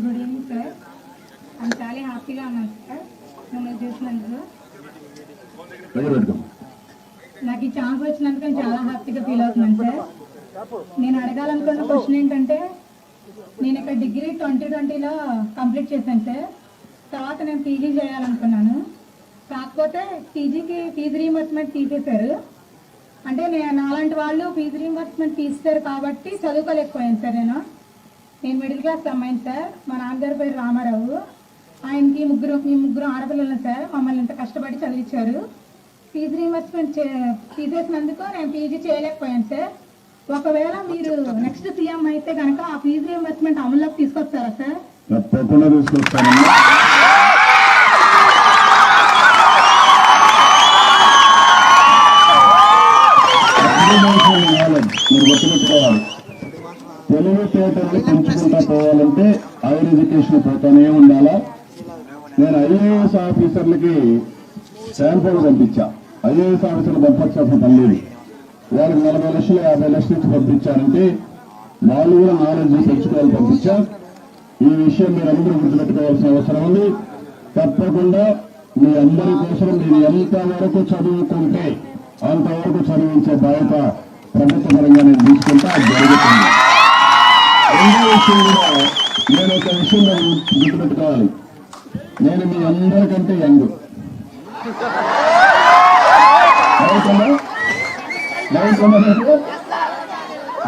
Good evening sir నేను చాలా హ్యాపీగా ఉన్నాను సార్ మిమ్మల్ని చూసినందుకు. నాకు ఈ ఛాన్స్ వచ్చినందుకు నేను చాలా హ్యాపీగా ఫీల్ అవుతున్నాను సార్ నేను అడగాలనుకున్న క్వశ్చన్ ఏంటంటే నేను ఇక్కడ డిగ్రీ ట్వంటీ ట్వంటీలో కంప్లీట్ చేశాను సార్ తర్వాత నేను పీజీ చేయాలనుకున్నాను. కాకపోతే పీజీకి ఫీజు రీఎంబర్స్మెంట్ తీసేశారు. అంటే నేను నాలాంటి వాళ్ళు ఫీజు రీఎంబర్స్మెంట్ తీస్తారు కాబట్టి చదువుకోలేకపోయాను సార్ నేను. నేను మిడిల్ క్లాస్ అమ్మాయిని సార్ మా నాన్నగారి పేరు రామారావు. ఆయనకి ముగ్గురు మీ ముగ్గురు ఆడపిల్లలు సార్ మమ్మల్ని ఇంత కష్టపడి చదివించారు. ఫీజు రీఎంబర్స్మెంట్ తీసేసినందుకు నేను పీజీ చేయలేకపోయాను సార్ ఒకవేళ మీరు నెక్స్ట్ సీఎం అయితే కనుక ఆ ఫీజు రీఎంబర్స్మెంట్ అమల్లోకి తీసుకొస్తారా సార్ తప్పకుండా తీసుకొస్తాను తెలుగు పేపర్లు పెంచుకుంటా పోవాలంటే హైర్ ఎడ్యుకేషన్ పోతానే ఉండాలా? నేను ఐఏఎస్ ఆఫీసర్లకి శాంపుల్ పంపించా. ఐఏఎస్ ఆఫీసర్లు పంపించాల్సిన పని లేదు వాళ్ళకి నలభై లక్షలు యాభై లక్షలు ఇచ్చి పంపించారంటే వాళ్ళు కూడా నాలెడ్జ్ పెంచుకోవాలి పంపించా. ఈ విషయం మీరు అందరూ గుర్తుపెట్టుకోవాల్సిన అవసరం ఉంది. తప్పకుండా మీ అందరి కోసం మీరు ఎంత వరకు చదువుకుంటే అంతవరకు చదివించే బాధ్యత ప్రభుత్వ పరంగా నేను తీసుకుంటా. అది జరుగుతుంది. రెండో విషయం కూడా నేను ఒక విషయం గుర్తుపెట్టుకోవాలి. నేను మీ అందరికంటే యంగ్.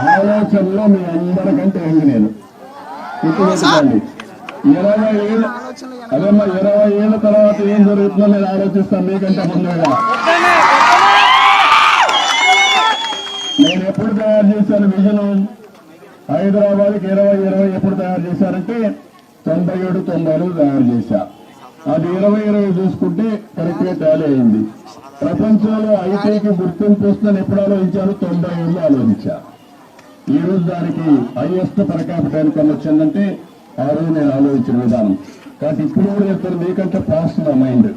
ఆలోచనలో మీ అందరికంటే యంగ్ నేను గుర్తుపెట్టుకోండి ఇరవై ఏళ్ళు అదేమ్మా ఇరవై ఏళ్ళ తర్వాత ఏం జరుగుతుందో నేను ఆలోచిస్తాను మీకంటే ముందుగా నేను ఎప్పుడు తయారు చేశాను విజన్ హైదరాబాద్కి ఇరవై ఇరవై ఎప్పుడు తయారు చేశారంటే తొంభై ఏడు తొంభైలో తయారు చేశా. అది ఇరవై ఇరవై చూసుకుంటే కరెక్ట్గా టాలీ అయింది. ప్రపంచంలో ఐటీకి గుర్తింపు వస్తుందని ఎప్పుడు ఆలోచించారు? తొంభై ఏళ్ళు ఆలోచించా. ఈ రోజు దానికి హైయెస్ట్ పర్ క్యాపిటల్ ఇన్కమ్ వచ్చిందంటే ఆ రోజు నేను ఆలోచించిన విధానం. కాబట్టి ఇప్పుడు కూడా చెప్తాను మీకంటే ఫాస్ట్ నా మైండ్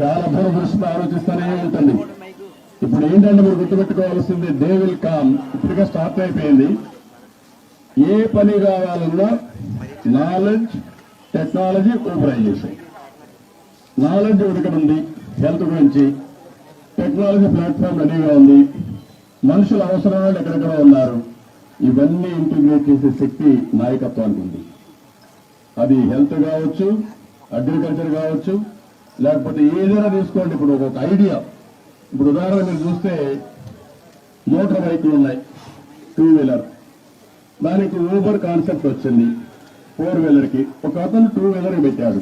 చాలా దూరదృష్టితో ఆలోచిస్తూనే ఉంటుంది. ఇప్పుడు ఏంటంటే మీరు గుర్తుపెట్టుకోవాల్సింది డే విల్ కామ్ ఇప్పటికే స్టార్ట్ అయిపోయింది. ఏ పని కావాలన్నా నాలెడ్జ్ టెక్నాలజీ ఊబరైజేషన్ నాలెడ్జ్ ఒకటి ఉంది హెల్త్ గురించి. టెక్నాలజీ ప్లాట్ఫామ్ రెడీగా ఉంది. మనుషుల అవసరాలు ఎక్కడెక్కడ ఉన్నారు. ఇవన్నీ ఇంటిగ్రేట్ చేసే శక్తి నాయకత్వానికి ఉంది. అది హెల్త్ కావచ్చు అగ్రికల్చర్ కావచ్చు లేకపోతే ఏదైనా తీసుకోండి. ఇప్పుడు ఒక ఐడియా. ఇప్పుడు ఉదాహరణ మీరు చూస్తే మోటార్ బైకులు ఉన్నాయి టూ వీలర్. దానికి ఊబర్ కాన్సెప్ట్ వచ్చింది. ఫోర్ వీలర్కి. ఒక అతను టూ వీలర్ పెట్టాడు.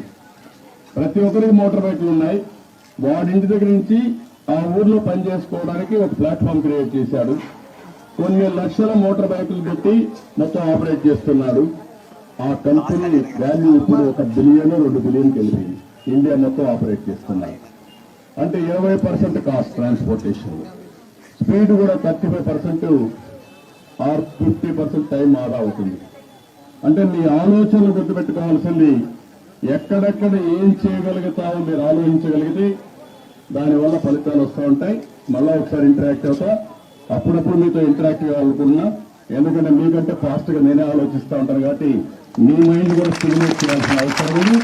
ప్రతి ఒక్కరికి మోటార్ బైక్లు ఉన్నాయి. వాడి ఇంటి దగ్గర నుంచి ఆ ఊర్లో పని చేసుకోవడానికి ఒక ప్లాట్ఫామ్ క్రియేట్ చేశాడు. కొన్ని లక్షల మోటార్ బైకులు పెట్టి మొత్తం ఆపరేట్ చేస్తున్నాడు. ఆ కంపెనీ వాల్యూ ఇప్పుడు ఒక బిలియన్ రెండు బిలియన్కి వెళ్ళిపోయింది. ఇండియా మొత్తం ఆపరేట్ చేస్తున్నాయి అంటే ఇరవై పర్సెంట్ కాస్ట్ ట్రాన్స్పోర్టేషన్ స్పీడ్ కూడా thirty five percent or fifty percent time ఆదా అవుతుంది. అంటే మీ ఆలోచనలు గుర్తుపెట్టుకోవాల్సింది ఎక్కడెక్కడ ఏం చేయగలుగుతామో మీరు ఆలోచించగలిగితే దానివల్ల ఫలితాలు వస్తూ ఉంటాయి. మళ్ళా ఒకసారి ఇంటరాక్ట్ అవుతా. అప్పుడప్పుడు మీతో ఇంటరాక్ట్ కావాలనుకున్నా ఎందుకంటే మీకంటే ఫాస్ట్గా నేనే ఆలోచిస్తూ ఉంటాను కాబట్టి మీ మైండ్ కూడా స్టిమ్యులేట్ చేయాల్సిన అవసరం ఉంది.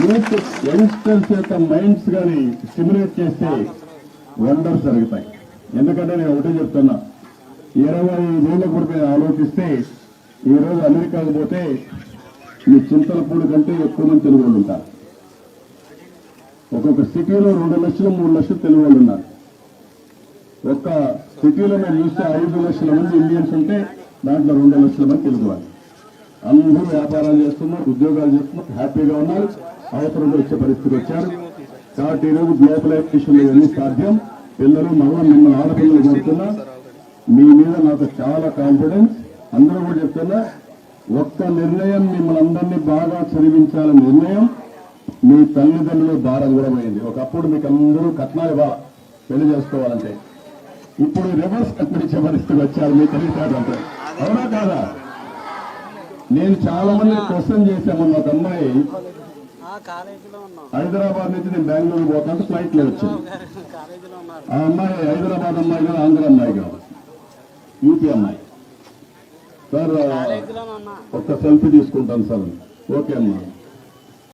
యూత్ యంగ్స్టర్స్ యొక్క మైండ్స్ కానీ స్టిమ్యులేట్ చేస్తే వండర్స్ జరుగుతాయి. ఎందుకంటే నేను ఒకటే చెప్తున్నా ఇరవై ఐదేళ్ళ క్రితం ఆలోచిస్తే ఈ రోజు అమెరికాకు పోతే మీ చింతలపూడి కంటే ఎక్కువ మంది తెలుగు వాళ్ళు ఉంటారు. ఒక్కొక్క సిటీలో రెండు లక్షలు మూడు లక్షలు తెలుగు వాళ్ళు ఉన్నారు. ఒక్క సిటీలో మీరు చూస్తే ఐదు లక్షల మంది ఇండియన్స్ ఉంటే దాంట్లో రెండు లక్షల మంది తెలుగు వాళ్ళు. అందరూ వ్యాపారాలు చేస్తున్నారు ఉద్యోగాలు చేస్తున్నారు హ్యాపీగా ఉన్నారు అవసరంగా వచ్చే పరిస్థితి వచ్చారు. కాబట్టి ఈరోజు గ్లోబలైజేషన్ ఇవన్నీ సాధ్యం. పిల్లలు మగవాళ్ళు మిమ్మల్ని ఆడపిల్లలు కోరుతున్నా మీ మీద నాకు చాలా కాన్ఫిడెన్స్ అందరూ కూడా చెప్తున్నా ఒక్క నిర్ణయం మిమ్మల్ని అందరినీ బాగా చదివించాలనే నిర్ణయం మీ తల్లిదండ్రులు భారం కూడా పోయింది. ఒకప్పుడు మీకు అందరూ కట్నాలు ఇవ్వాలి పెళ్ళి చేసుకోవాలంటే. ఇప్పుడు రివర్స్ కట్టించే పరిస్థితి వచ్చారు మీ తెలివితేటలంటే అవునా కాదా? నేను చాలా మంది క్వశ్చన్ చేశామన్న ఒక అమ్మాయి. హైదరాబాద్ నుంచి నేను బెంగళూరు పోతుంటే ఫ్లైట్లో వచ్చింది. ఉన్నారు ఆ అమ్మాయి హైదరాబాద్ అమ్మాయి కాదు ఆంధ్ర అమ్మాయి కాదు. యూపీ అమ్మాయి. సార్ ఒక్క సెల్ఫీ తీసుకుంటాను సార్. ఓకే అమ్మా.